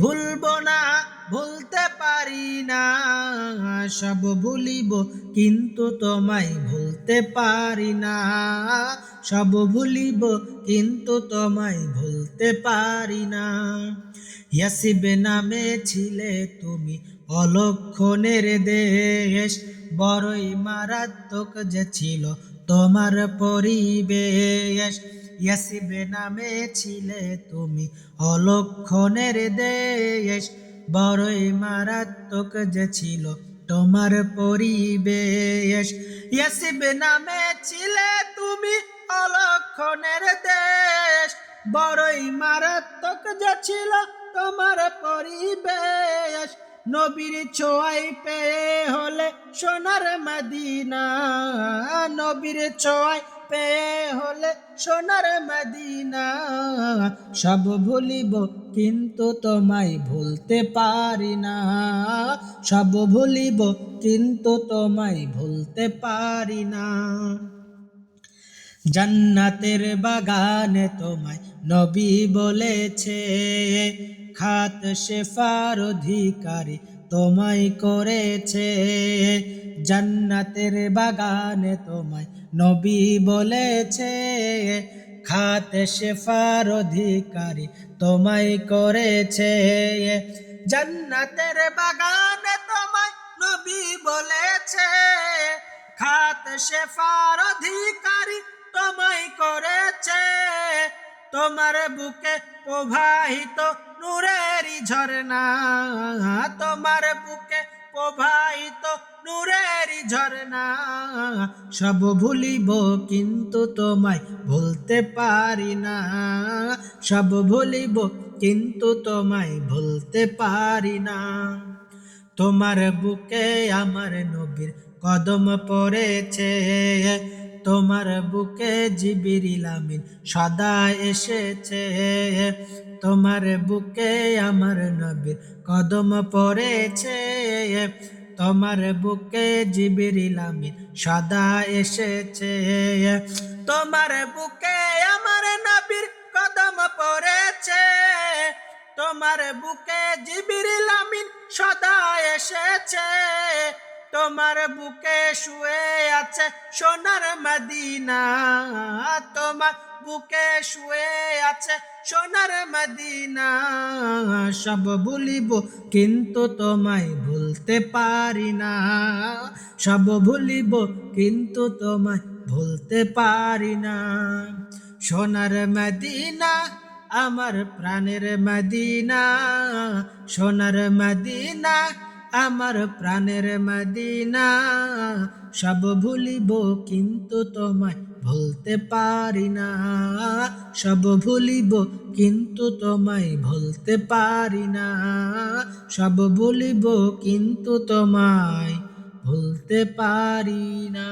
ভুলব না, ভুলতে পারি না, সব ভুলিব, কিন্তু তোমায় ভুলতে পারি না। সব ভুলিব, কিন্তু তোমায় ভুলতে পারি না। ইয়াসিবে নামে ছিলে তুমি অলক্ষণের দেশ, বড়ই মারাত্মক যে ছিল তোমার পরিবেশ। ইয়াসিবে নামে ছিলে তুমি, অলক্ষণের দেশ বড়ই মারাত্মক যে ছিল তোমার পরিবেশ। ইয়াসিবে নামে ছিলে তুমি, অলক্ষণের দেশ বড়ই মারাত্মক যে ছিল তোমার পরিবেশ। নবীর ছোঁয়াই পেয়ে হলে সোনার মদিনা, নবীর ছোঁয়াই হলে সোনার মদিনা। সব ভুলিব, কিন্তু তোমায় ভুলতে পারি না। সব ভুলিব, কিন্তু তোমায় ভুলতে পারি না। জান্নাতের বাগানে তোমায় নবী বলেছে, খাত শেফার অধিকারী তোমায় করেছে। জান্নাতের বাগানে তোমায় নবী বলেছে। খাত শেফার অধিকারী তোমায় করেছে। জান্নাতের বাগানে তোমায় নবী বলেছে। খাত শেফার অধিকারী তোমায় করেছে। তোমার বুকে প্রবাহিত নূরেরই ঝরনা তোমার বুকে প্রবাহিত নূরেরই ঝরনা সব ভুলিব কিন্তু তোমায় ভুলতে পারি না। সব ভুলিব কিন্তু তোমায় ভুলতে পারি না। তোমার বুকে আমার নবীর কদম পড়েছে তোমার বুকে জিবিরিল আমিন সদা এসেছে। তোমার বুকে আমার নবীর কদম পড়েছে। তোমার বুকে জিবিরিল আমিন সদা এসেছে। তোমার বুকে আমার নবীর কদম পড়েছে। তোমার বুকে জিবিরিল আমিন সদা এসেছে। তোমার বুকে শুয়ে আছে সোনার মদিনা। তোমার বুকে শুয়ে আছে সোনার মদিনা। সব ভুলিব কিন্তু তোমায় ভুলতে পারি না। সব ভুলিব কিন্তু তোমায় ভুলতে পারি না। সোনার মদিনা, আমার প্রাণের মদিনা। সোনার মদিনা আমার প্রাণের মদিনা, সব ভুলিব কিন্তু তোমায় ভুলতে পারি না। সব ভুলিব কিন্তু তোমায় ভুলতে পারি না। সব ভুলিব কিন্তু তোমায় ভুলতে পারি না।